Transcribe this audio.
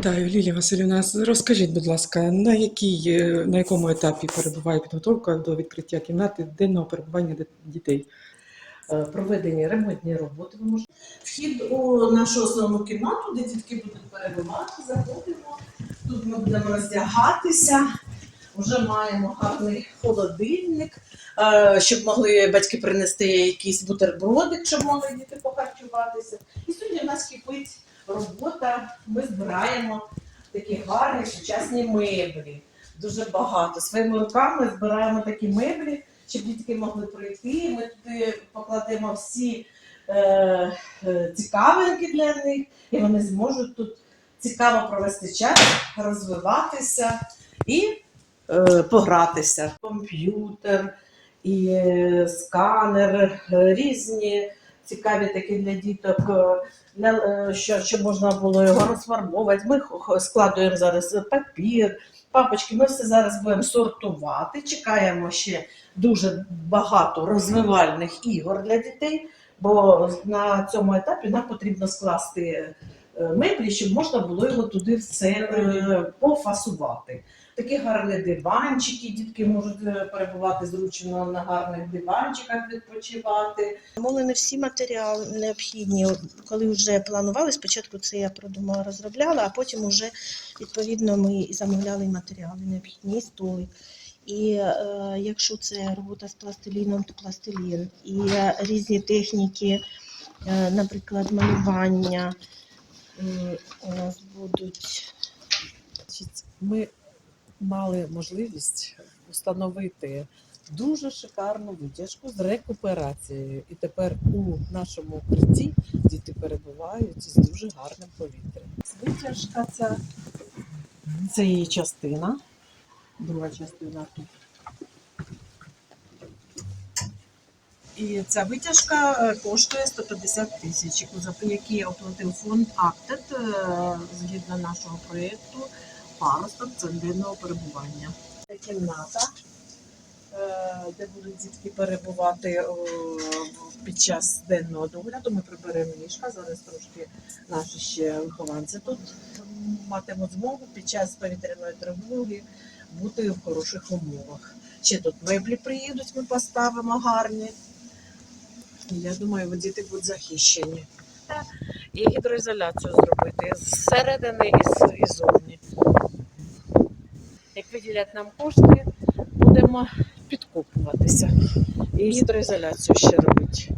Вітаю, Лілія Васильівна. Розкажіть, будь ласка, на, якій, е, на якому етапі перебуває підготовка до відкриття кімнати денного перебування дітей? Е, проведені ремонтні роботи. Вхід у нашу основну кімнату, де дітки будуть перебувати. Заходимо. Тут ми будемо роздягатися. Вже маємо гарний холодильник, е, щоб могли батьки принести якийсь бутербродик, щоб могли діти похарчуватися. І сьогодні у нас кипить робота. Ми збираємо такі гарні сучасні меблі. Дуже багато. Своїми руками збираємо такі меблі, щоб дітки могли прийти. Ми туди покладемо всі е, е, цікавинки для них, і вони зможуть тут цікаво провести час, розвиватися і е, погратися. Комп'ютер, і е, сканер, е, різні цікаві такі для діток, е, е, що, щоб можна було його розфарбовувати. Ми складуємо зараз папір, папочки. Ми все зараз будемо сортувати. Чекаємо ще дуже багато розвивальних ігор для дітей, бо на цьому етапі нам потрібно скласти меблі, щоб можна було його туди все е, пофасувати. Такі гарні диванчики, дітки можуть е, перебувати зручно на гарних диванчиках, відпочивати. Замовлені всі матеріали необхідні. Коли вже планували, спочатку це я продумала, розробляла, а потім вже відповідно ми замовляли матеріали необхідні, і столи. І е, якщо це робота з пластиліном, то пластилін, і е, різні техніки, е, наприклад, малювання у нас будуть. Ми мали можливість установити дуже шикарну витяжку з рекуперацією. І тепер у нашому укритті діти перебувають з дуже гарним повітрям. Витяжка ця це її частина, друга частина тут. І ця витяжка е, коштує 150 тисяч, які оплатив фонд Актед е, згідно нашого проєкту паросток ценденного перебування. Кімната, е, де будуть дітки перебувати під час денного догляду. Ми приберемо ліжка. Зараз трошки наші ще вихованці тут матимуть змогу під час повітряної тривоги бути в хороших умовах. Ще тут меблі приїдуть, ми поставимо гарні. Я думаю, діти будуть захищені. І гідроізоляцію зробити зсередини і і ззовні. Як виділять нам кошти, будемо підкопуватися. І гідроізоляцію ще робити.